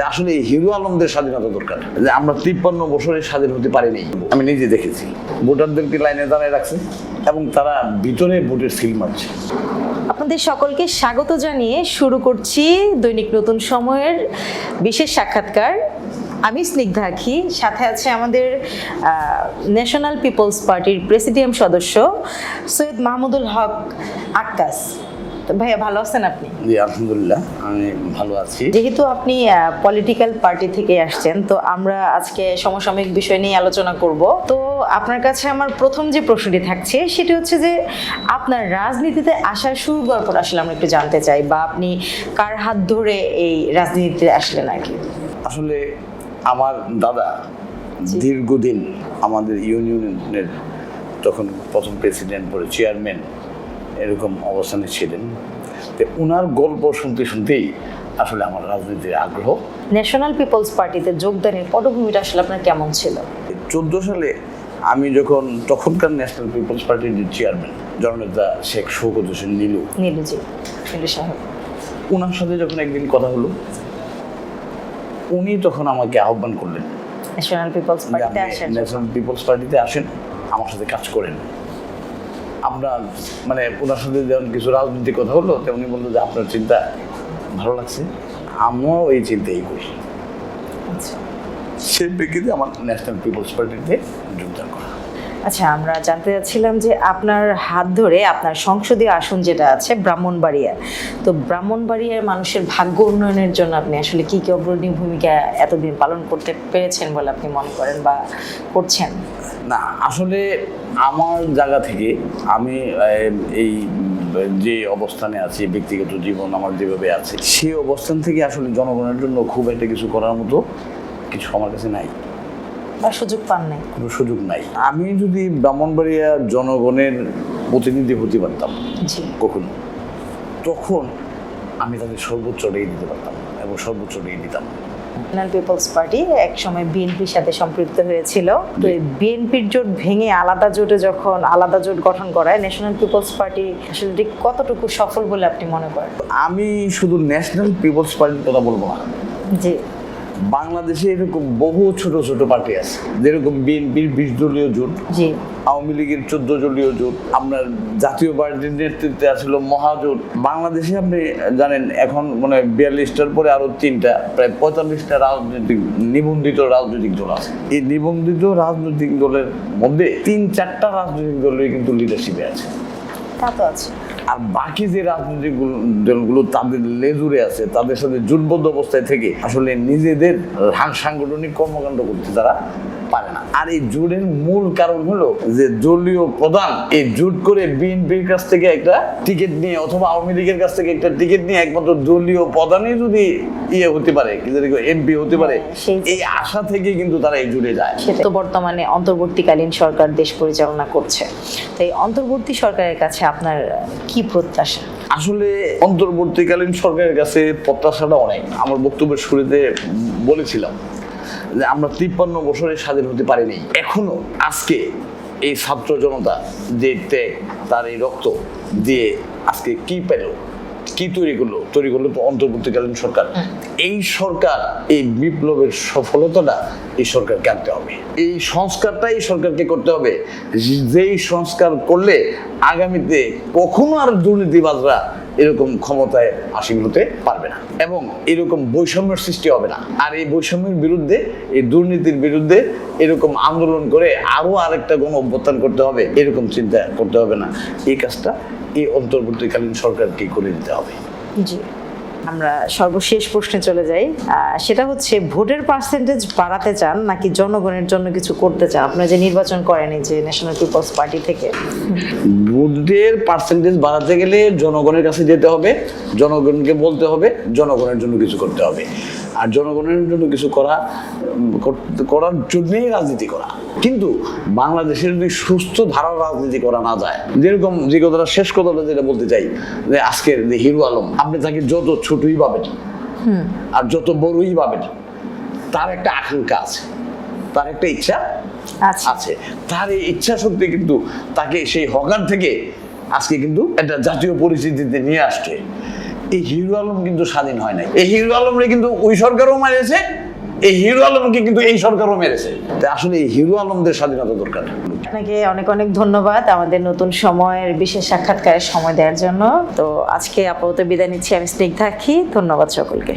আসলে হিরো আলমদের স্বাধীনতা দরকার। যে আমরা তিপ্পান্ন বছরে স্বাধীন হতে পারিনি। আমি নিজে দেখেছি। ভোটারদেরকে লাইনে দাঁড়ায় রাখছে? এবং তারা ভিতরে ভোটের সিল মারছে। আপনাদের সকলকে স্বাগত জানিয়ে শুরু করছি দৈনিক নতুন সময়ের বিশেষ সাক্ষাৎকার। আমি স্নিগ্ধা আখি, সাথে আছে আমাদের ন্যাশনাল পিপলস পার্টির প্রেসিডিয়াম সদস্য সৈয়দ মাহমুদুল হক আক্কাস। ভাইয়া ভালো আছেন আপনি? জি আলহামদুলিল্লাহ আমি ভালো আছি। যেহেতু আপনি পলিটিক্যাল পার্টি থেকে আসছেন তো আমরা আজকে সমসাময়িক বিষয় নিয়ে আলোচনা করব। তো আপনার কাছে আমার প্রথম যে প্রশ্নটি থাকছে সেটি হচ্ছে যে আপনার রাজনীতিতে আসার শুরু গল্পটা আসলে আমরা একটু জানতে চাই বা আপনি কার হাত ধরে এই রাজনীতিতে আসলেন আর কি? আসলে আমার দাদা দীর্ঘদিন আমাদের ইউনিয়নের তখন প্রথম প্রেসিডেন্ট পরে চেয়ারম্যান এরকম অবস্থানে ছিলেন। তো ওনার গল্প শুনতে শুনতেই আসলে আমার রাজনীতির আগ্রহ। ন্যাশনাল পিপলস পার্টিতে যোগদানের পটভূমিটা আসলে আপনার কেমন ছিল? চোদ্দ সালে আমি যখন তখনকার ন্যাশনাল পিপলস পার্টির যে চেয়ারম্যান জননেতা শেখ শৌকত হোসেন নীলু। নীলুজি নীলু সাহেব। ওনার সাথে যখন একদিন কথা হলো উনি তখন আমাকে আহ্বান করলেন। ন্যাশনাল পিপলস পার্টিতে জন্য। ন্যাশনাল পিপলস পার্টিতে আসেন আমার সাথে কাজ করেন। আমরা মানে ওনার সাথে যেমন কিছু রাজনীতির কথা হলো তেমনি বলল যে আপনার চিন্তা ভালো লাগছে। আমিও এই চিন্তাই করি। আচ্ছা। সেই ব্যক্তিতে আমার ন্যাশনাল পিপলস পার্টিতে যোগদান করা। আচ্ছা আমরা জানতে চাচ্ছিলাম যে আপনার হাত ধরে আপনার সংসদীয় আসন যেটা আছে, ব্রাহ্মণবাড়িয়া, তো ব্রাহ্মণবাড়িয়ার মানুষের ভাগ্য উন্নয়নের জন্য আপনি আসলে কি কি অগ্রণী ভূমিকা এতদিন পালন করতে পেরেছেন বলে আপনি মনে করেন বা করছেন? না, আসলে আমার জায়গা থেকে আমি এই, যে অবস্থানে আছি, ব্যক্তিগত জীবন আমার যেভাবে আছে, সেই অবস্থান থেকে আসলে জনগণের জন্য খুব একটা কিছু করার মতো কিছু আমার কাছে নাই। বা সুযোগ পান নাই? কোনো সুযোগ নাই। আমি যদি ব্রাহ্মণবাড়িয়া জনগণের প্রতিনিধি হতে পারতাম জি। কখনো তখন আমি তাদের সর্বোচ্চ রেই দিতে পারতাম এবং সর্বোচ্চ রেই দিতাম। ন্যাশনাল পিপলস পার্টি এক সময় বিএনপির সাথে সম্পৃক্ত হয়েছিল। তো বিএনপির জোট ভেঙে আলাদা জোটে যখন আলাদা জোট গঠন করায় ন্যাশনাল পিপলস পার্টি আসলে ঠিক কতটুকু সফল বলে আপনি মনে করেন? আমি শুধু ন্যাশনাল পিপলস পার্টির কথা বলব না। জি। বাংলাদেশে এরকম বহু ছোট ছোট পার্টি আছে। যেরকম বিএনপির বিশ দলীয় জোট আওয়ামী লীগের চোদ্দ দলীয় জোট আপনার জাতীয় পার্টির নেতৃত্বে আসলে মহাজোট। বাংলাদেশে আপনি জানেন এখন মানে বিয়াল্লিশটার পরে আরও তিনটা প্রায় পঁয়তাল্লিশটা রাজনৈতিক নিবন্ধিত রাজনৈতিক দল আছে। এই নিবন্ধিত রাজনৈতিক দলের মধ্যে তিন চারটা রাজনৈতিক দলের কিন্তু লিডারশিপে আছে। তা তো আছে। আর বাকি যে রাজনৈতিক দলগুলো তাদের লেজুরে আছে, তাদের সাথে জুটবদ্ধ অবস্থায় থেকে আসলে নিজেদের সাংগঠনিক কর্মকাণ্ড করছে তারা। পারে না। আর এই জোটের মূল কারণ হলো যে দলীয় প্রধান এই জোট করে বিএনপির কাছ থেকে একটা টিকিট নিয়ে অথবা আওয়ামী লীগের কাছ থেকে একটা টিকিট নিয়ে একমাত্র দলীয় প্রধানই যদি ইয়ে হতে পারে এমপি হতে পারে হ্যাঁ, এই আশা থেকে কিন্তু তারা এই জুড়ে যায়। তো বর্তমানে অন্তর্বর্তীকালীন সরকার দেশ পরিচালনা করছে। তো এই অন্তর্বর্তী সরকারের কাছে আপনার কি প্রত্যাশা? আসলে অন্তর্বর্তীকালীন সরকারের কাছে প্রত্যাশাটা অনেক। আমার বক্তব্যের শুরুতে বলেছিলাম যে আমরা তিপ্পান্ন বছরে স্বাধীন হতে পারিনি। এখনও আজকে এই ছাত্র জনতা যে ত্যাগ তার এই রক্ত দিয়ে আজকে কি পেল কি তৈরি করল তৈরি করল তো অন্তর্বর্তীকালীন সরকার। এই সরকার এই বিপ্লবের সফলতাটা এই সরকারকে আনতে হবে। এই সংস্কারটাই সরকারকে করতে হবে। যেই সংস্কার করলে আগামীতে কখনো আর দুর্নীতিবাজরা এরকম ক্ষমতায় আসীন হতে পারবে না। এবং এরকম বৈষম্যের সৃষ্টি হবে না। আর এই বৈষম্যের বিরুদ্ধে, এই দুর্নীতির বিরুদ্ধে এরকম আন্দোলন করে আরও আরেকটা গণ অভ্যুত্থান করতে হবে, এরকম চিন্তা করতে হবে না। এই কাজটা এই অন্তর্বর্তীকালীন সরকারকে করে দিতে হবে। জি। আমরা সর্বশেষ প্রশ্নে চলে যাই। সেটা হচ্ছে, ভোটের পার্সেন্টেজ বাড়াতে চান নাকি জনগণের জন্য কিছু করতে চান? আপনারা যে নির্বাচন করেন যে ন্যাশনাল পিপলস পার্টি থেকে। ভোটের পার্সেন্টেজ বাড়াতে গেলে জনগণের কাছে যেতে হবে, জনগণকে বলতে হবে, জনগণের জন্য কিছু করতে হবে। আর জনগণের জন্য কিছু করা করার জন্যই রাজনীতি করা। কিন্তু বাংলাদেশের যদি সুস্থ ধারার রাজনীতি করা না যায় যেরকম যে কথাটা শেষ কথাটা যেটা বলতে চাই যে আজকের যে হিরো আলম আপনি তাকে যত ছোটই পাবেন আর যত বড়ই পাবেন তার একটা আকাঙ্ক্ষা আছে তার একটা ইচ্ছা আছে। তার এই ইচ্ছা শক্তি কিন্তু তাকে সেই হকার থেকে আজকে কিন্তু একটা জাতীয় পরিচিতিতে নিয়ে আসছে। এই হিরো আলম কিন্তু স্বাধীন হয় নাই। এই হিরো আলমরে কিন্তু ওই সরকারও মারেছে, এই হিরো আলমকে কিন্তু এই সরকারও মেরেছে। আসলে এই হিরো আলমদের স্বাধীনতা দরকার। আপনাকে অনেক অনেক ধন্যবাদ আমাদের নতুন সময়ের বিশেষ সাক্ষাৎকারের সময় দেওয়ার জন্য। তো আজকে আপাতত বিদায় নিচ্ছি, আমি স্নিগ্ধাক্ষী ধন্যবাদ সকলকে।